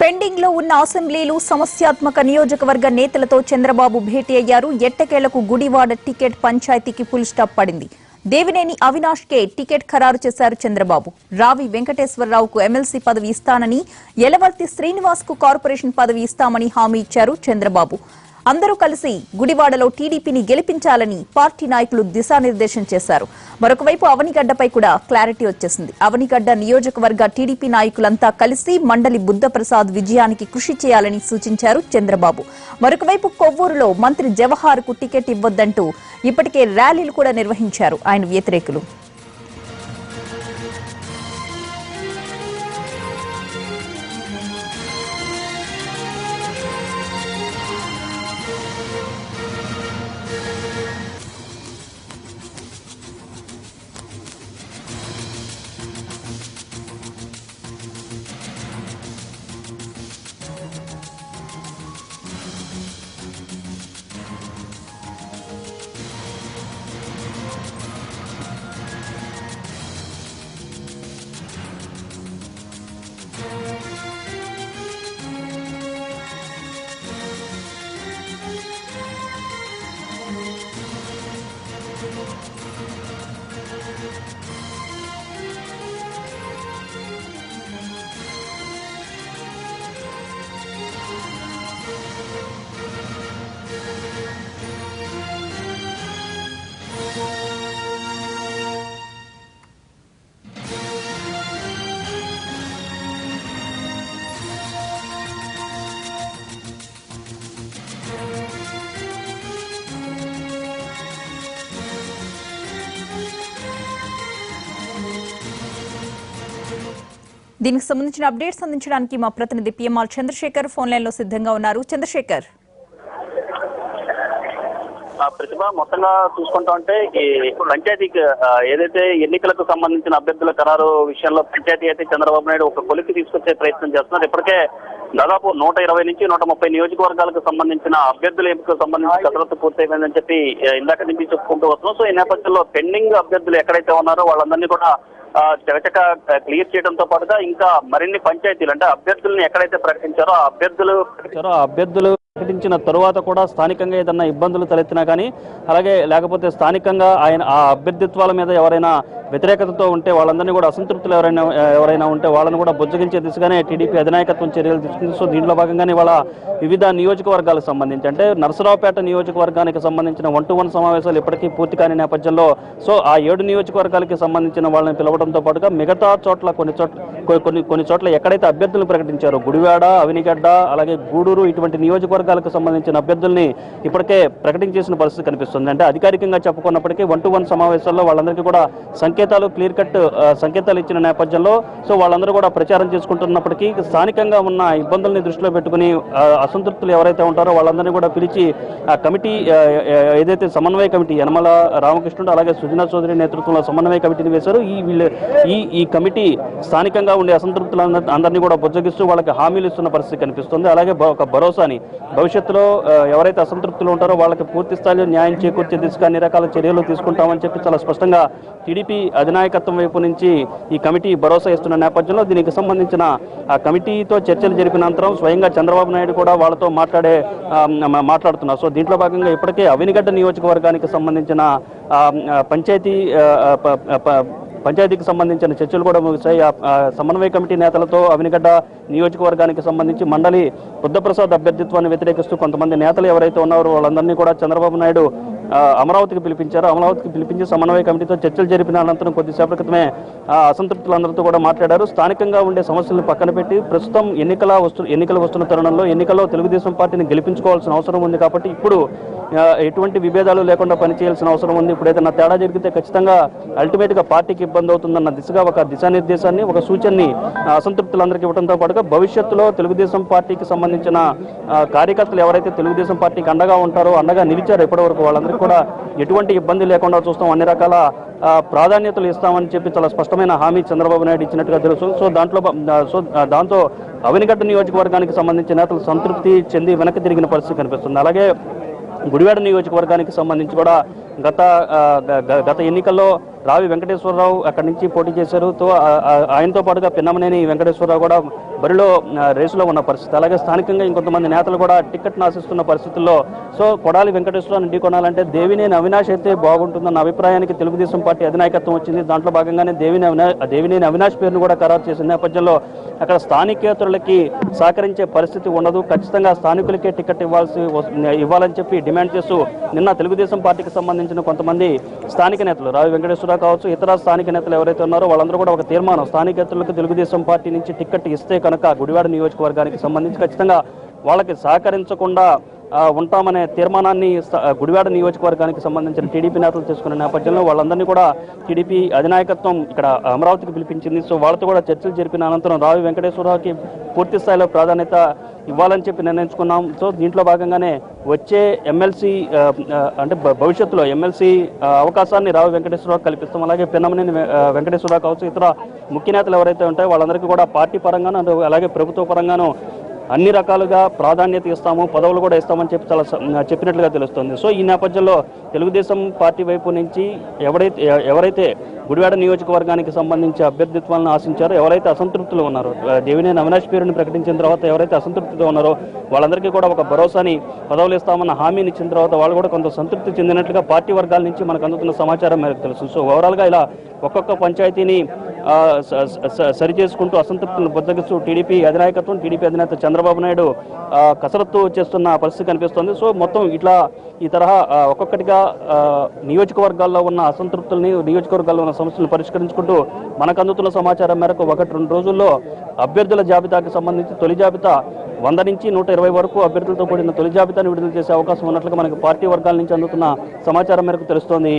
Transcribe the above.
పెండింగ్లో ఉన్న అసెంబ్లీలు సమస్యాత్మక నియోజకవర్గ నేతలతో చంద్రబాబు భేటీ అయ్యారు. ఎట్టకేలకు గుడివాడ టికెట్ పంచాయతీకి ఫుల్ స్టాప్ పడింది. దేవినేని అవినాష్ కే టికెట్ ఖరారు చేశారు చంద్రబాబు. రావి వెంకటేశ్వరరావుకు ఎమ్మెల్సీ పదవి ఇస్తానని ఎలవర్తి శ్రీనివాస్కు కార్పొరేషన్ పదవి ఇస్తామని హామీ ఇచ్చారు చంద్రబాబు. అందరూ కలిసి గుడివాడలో టీడీపీని గెలిపించాలని పార్టీ నాయకులు దిశానిర్దేశం చేశారు. మరొకవైపు అవనిగడ్డపై కూడా క్లారిటీ వచ్చేసింది. అవనిగడ్డ నియోజకవర్గ టీడీపీ నాయకులంతా కలిసి మండలి బుద్ధప్రసాద్ విజయానికి కృషి చేయాలని సూచించారు చంద్రబాబు. మరొకవైపు కొవ్వూరులో మంత్రి జవహార్కు టికెట్ ఇవ్వొద్దంటూ ఇప్పటికే ర్యాలీలు కూడా నిర్వహించారు ఆయన వ్యతిరేకులు. దీనికి సంబంధించిన అప్డేట్స్ అందించడానికి మా ప్రతినిధి పిఎంఆర్ చంద్రశేఖర్ ఫోన్ లైన్లో సిద్ధంగా ఉన్నారు. చంద్రశేఖర్. ప్రతిభ మొత్తంగా చూసుకుంటా ఉంటే ఈ పంచాయతీకి ఏదైతే ఎన్నికలకు సంబంధించిన అభ్యర్థుల ఖరారు విషయంలో పంచాయతీ అయితే చంద్రబాబు నాయుడు ఒక కొలికి తీసుకొచ్చే ప్రయత్నం చేస్తున్నారు. ఇప్పటికే దాదాపు నూట ఇరవై నుంచి నూట ముప్పై నియోజకవర్గాలకు సంబంధించిన అభ్యర్థుల ఎంపికకు సంబంధించి కసరత్తు పూర్తయిందని చెప్పి ఇందాక నుంచి చెప్పుకుంటూ వస్తున్నాం. సో ఈ నేపథ్యంలో పెండింగ్ అభ్యర్థులు ఎక్కడైతే ఉన్నారో వాళ్ళందరినీ కూడా చకచక క్లియర్ చేయడంతో పాటుగా ఇంకా మరిన్ని పంచాయతీలు అంటే అభ్యర్థుల్ని ఎక్కడైతే ప్రకటించారో ఆ అభ్యర్థులు అభ్యర్థులు ప్రకటించిన తరువాత కూడా స్థానికంగా ఏదన్నా ఇబ్బందులు తలెత్తినా కానీ అలాగే లేకపోతే స్థానికంగా ఆయన ఆ అభ్యర్థిత్వాల మీద ఎవరైనా వ్యతిరేకతతో ఉంటే వాళ్ళందరినీ కూడా అసంతృప్తులు ఎవరైనా ఎవరైనా ఉంటే వాళ్ళని కూడా బుజ్జగించే దిశగానే టీడీపీ అధినాయకత్వం చర్యలు తీసుకుంది సో దీంట్లో భాగంగానే ఇవాళ వివిధ నియోజకవర్గాలకు సంబంధించి అంటే నరసరావుపేట నియోజకవర్గానికి సంబంధించిన వన్ టు వన్ సమావేశాలు ఇప్పటికీ పూర్తి కాని నేపథ్యంలో సో ఆ ఏడు నియోజకవర్గాలకి సంబంధించిన వాళ్ళని పిలవడంతో పాటుగా మిగతా చోట్ల కొన్ని చోట్ల కొన్ని కొన్ని చోట్ల ఎక్కడైతే అభ్యర్థులు ప్రకటించారో గుడివాడ అవినిగడ్డ అలాగే గూడూరు ఇటువంటి నియోజకవర్గాలకు సంబంధించిన అభ్యర్థుల్ని ఇప్పటికే ప్రకటించేసిన పరిస్థితి కనిపిస్తుంది. అంటే అధికారికంగా చెప్పుకున్నప్పటికీ వన్ టు వన్ సమావేశాల్లో వాళ్ళందరికీ కూడా సంఖ్య సంకేతాలు క్లియర్ కట్ సంకేతాలు ఇచ్చిన నేపథ్యంలో సో వాళ్ళందరూ కూడా ప్రచారం చేసుకుంటున్నప్పటికీ స్థానికంగా ఉన్న ఇబ్బందుల్ని దృష్టిలో పెట్టుకుని అసంతృప్తులు ఎవరైతే ఉంటారో వాళ్ళందరినీ కూడా పిలిచి ఆ కమిటీ ఏదైతే సమన్వయ కమిటీ యనమల రామకృష్ణుడు అలాగే సుజనా చౌదరి నేతృత్వంలో సమన్వయ కమిటీని వేశారు ఈ వీళ్ళు ఈ ఈ కమిటీ స్థానికంగా ఉండే అసంతృప్తులు అందరినీ కూడా బుజ్జగిస్తూ వాళ్ళకి హామీలు ఇస్తున్న పరిస్థితి కనిపిస్తుంది. అలాగే ఒక భరోసాని భవిష్యత్తులో ఎవరైతే అసంతృప్తులు ఉంటారో వాళ్ళకి పూర్తి స్థాయిలో న్యాయం చేకూర్చే దిశగా అన్ని రకాల చర్యలు తీసుకుంటామని చెప్పి చాలా స్పష్టంగా టీడీపీ అధినాయకత్వం వైపు నుంచి ఈ కమిటీ భరోసా ఇస్తున్న నేపథ్యంలో దీనికి సంబంధించిన ఆ కమిటీతో చర్చలు జరిపిన అనంతరం స్వయంగా చంద్రబాబు నాయుడు కూడా వాళ్ళతో మాట్లాడే మాట్లాడుతున్నారు. సో దీంట్లో భాగంగా ఇప్పటికే అవినిగడ్డ నియోజకవర్గానికి సంబంధించిన ఆ, పంచాయతీ పంచాయతీకి సంబంధించిన చర్చలు కూడా ముగిశాయి. సమన్వయ కమిటీ నేతలతో అవినిగడ్డ నియోజకవర్గానికి సంబంధించి మండలి బుద్ధప్రసాద్ అభ్యర్థిత్వాన్ని వ్యతిరేకిస్తూ కొంతమంది నేతలు ఎవరైతే ఉన్నారో వాళ్ళందరినీ కూడా చంద్రబాబు నాయుడు అమరావతికి పిలిపించారు. అమరావతికి పిలిపించి సమన్వయ కమిటీతో చర్చలు జరిపిన అనంతరం కొద్దిసేపటి క్రితమే ఆ అసంతృప్తులందరితో కూడా మాట్లాడారు. స్థానికంగా ఉండే సమస్యలను పక్కన పెట్టి ప్రస్తుతం ఎన్నికల వస్తు ఎన్నికలు వస్తున్న తరుణంలో ఎన్నికల్లో తెలుగుదేశం పార్టీని గెలిపించుకోవాల్సిన అవసరం ఉంది కాబట్టి ఇప్పుడు ఎటువంటి విభేదాలు లేకుండా పనిచేయాల్సిన అవసరం ఉంది. ఇప్పుడు ఏదైనా తేడా జరిగితే ఖచ్చితంగా అల్టిమేట్గా పార్టీకి ఇబ్బంది అవుతుందన్న దిశగా ఒక దిశానిర్దేశాన్ని ఒక సూచనని అసంతృప్తులందరికీ ఇవ్వడంతో పాటుగా భవిష్యత్తులో తెలుగుదేశం పార్టీకి సంబంధించిన కార్యకర్తలు ఎవరైతే తెలుగుదేశం పార్టీకి అండగా ఉంటారో అండగా నిలిచారో ఇప్పటివరకు వాళ్ళందరికీ కూడా ఎటువంటి ఇబ్బంది లేకుండా చూస్తాం. అన్ని రకాల ప్రాధాన్యతలు ఇస్తామని చెప్పి చాలా స్పష్టమైన హామీ చంద్రబాబు నాయుడు ఇచ్చినట్టుగా తెలుసు. సో దాంట్లో సో దాంతో అవినిగడ్డ నియోజకవర్గానికి సంబంధించిన నేతలు సంతృప్తి చెంది వెనక్కి తిరిగిన పరిస్థితి కనిపిస్తుంది. అలాగే గుడివాడ నియోజకవర్గానికి సంబంధించి కూడా గత గత ఎన్నికల్లో రావి వెంకటేశ్వరరావు అక్కడి నుంచి పోటీ చేశారు. తో ఆ- ఆయనతో పాటుగా పిన్నమనేని వెంకటేశ్వరరావు కూడా బరిలో రేసులో ఉన్న పరిస్థితి. అలాగే స్థానికంగా ఇంకొంతమంది నేతలు కూడా టికెట్ ఆశిస్తున్న పరిస్థితుల్లో సో కొడాలి వెంకటేశ్వరరావు ఢీకొనాలంటే దేవినేని అవినాష్ అయితే బాగుంటుందన్న అభిప్రాయానికి తెలుగుదేశం పార్టీ అధినాయకత్వం వచ్చింది. దాంట్లో భాగంగానే దేవిని అవినాష్ దేవినేని అవినాష్ పేరును కూడా ఖరారు చేసిన నేపథ్యంలో అక్కడ స్థానికేతరులకి సహకరించే పరిస్థితి ఉండదు. ఖచ్చితంగా స్థానికులకే టికెట్ ఇవ్వాల్సి ఇవ్వాలని చెప్పి డిమాండ్ చేస్తూ నిన్న తెలుగుదేశం పార్టీకి సంబంధించి సంబంధించిన కొంతమంది స్థానిక నేతలు రావి వెంకటేశ్వరరావు కావచ్చు ఇతర స్థానిక నేతలు ఎవరైతే ఉన్నారో వాళ్ళందరూ కూడా ఒక తీర్మానం. స్థానికేతరులకు తెలుగుదేశం పార్టీ నుంచి టికెట్ ఇస్తే కనుక గుడివాడ నియోజకవర్గానికి సంబంధించి ఖచ్చితంగా వాళ్ళకి సహకరించకుండా ఉంటామనే తీర్మానాన్ని గుడివాడ నియోజకవర్గానికి సంబంధించిన టీడీపీ నేతలు తీసుకున్న నేపథ్యంలో వాళ్ళందరినీ కూడా టీడీపీ అధినాయకత్వం ఇక్కడ అమరావతికి పిలిపించింది. సో వాళ్ళతో కూడా చర్చలు జరిపిన అనంతరం రావి వెంకటేశ్వరరావుకి పూర్తి స్థాయిలో ప్రాధాన్యత ఇవ్వాలని చెప్పి నిర్ణయించుకున్నాం. సో దీంట్లో భాగంగానే వచ్చే ఎమ్మెల్సీ అంటే భవిష్యత్తులో ఎమ్మెల్సీ అవకాశాన్ని రావు వెంకటేశ్వరరావు కల్పిస్తాం. అలాగే పిన్నమనేని వెంకటేశ్వరరావు కావచ్చు ఇతర ముఖ్య నేతలు ఎవరైతే ఉంటాయో వాళ్ళందరికీ కూడా పార్టీ పరంగాను అలాగే ప్రభుత్వ పరంగాను అన్ని రకాలుగా ప్రాధాన్యత ఇస్తాము పదవులు కూడా ఇస్తామని చెప్పి చాలా చెప్పినట్లుగా తెలుస్తుంది. సో ఈ నేపథ్యంలో తెలుగుదేశం పార్టీ వైపు నుంచి ఎవరైతే ఎవరైతే గుడివాడ నియోజకవర్గానికి సంబంధించి అభ్యర్థిత్వాలను ఆశించారో ఎవరైతే అసంతృప్తులు ఉన్నారో దేవినే దేవినేని అవినాష్ పేరుని ప్రకటించిన తర్వాత ఎవరైతే అసంతృప్తితో ఉన్నారో వాళ్ళందరికీ కూడా ఒక భరోసాని పదవులు ఇస్తామన్న హామీని ఇచ్చిన తర్వాత వాళ్ళు కూడా కొంత సంతృప్తి చెందినట్లుగా పార్టీ వర్గాల నుంచి మనకు అందుతున్న సమాచారం మేరకు తెలుసు సో ఓవరాల్గా ఇలా ఒక్కొక్క పంచాయతీని సరిచేసుకుంటూ స- స- సరి చేసుకుంటూ అసంతృప్తులను బుద్ధగిస్తూ టీడీపీ అధినాయకత్వం టీడీపీ అధినేత చంద్రబాబు నాయుడు కసరత్తు చేస్తున్న పరిస్థితి కనిపిస్తోంది. సో మొత్తం ఇట్లా ఈ తరహా ఒక్కొక్కటిగా నియోజకవర్గాల్లో ఉన్న అసంతృప్తుల్ని నియోజకవర్గాల్లో ఉన్న సమస్యలను పరిష్కరించుకుంటూ మనకు అందుతున్న సమాచారం మేరకు ఒకటి రెండు రోజుల్లో అభ్యర్థుల జాబితాకి సంబంధించి తొలి జాబితా వంద నుంచి నూట ఇరవై వరకు అభ్యర్థులతో కూడిన తొలి జాబితాను విడుదల చేసే అవకాశం ఉన్నట్లుగా మనకి పార్టీ వర్గాల నుంచి అందుతున్న సమాచారం మేరకు తెలుస్తోంది.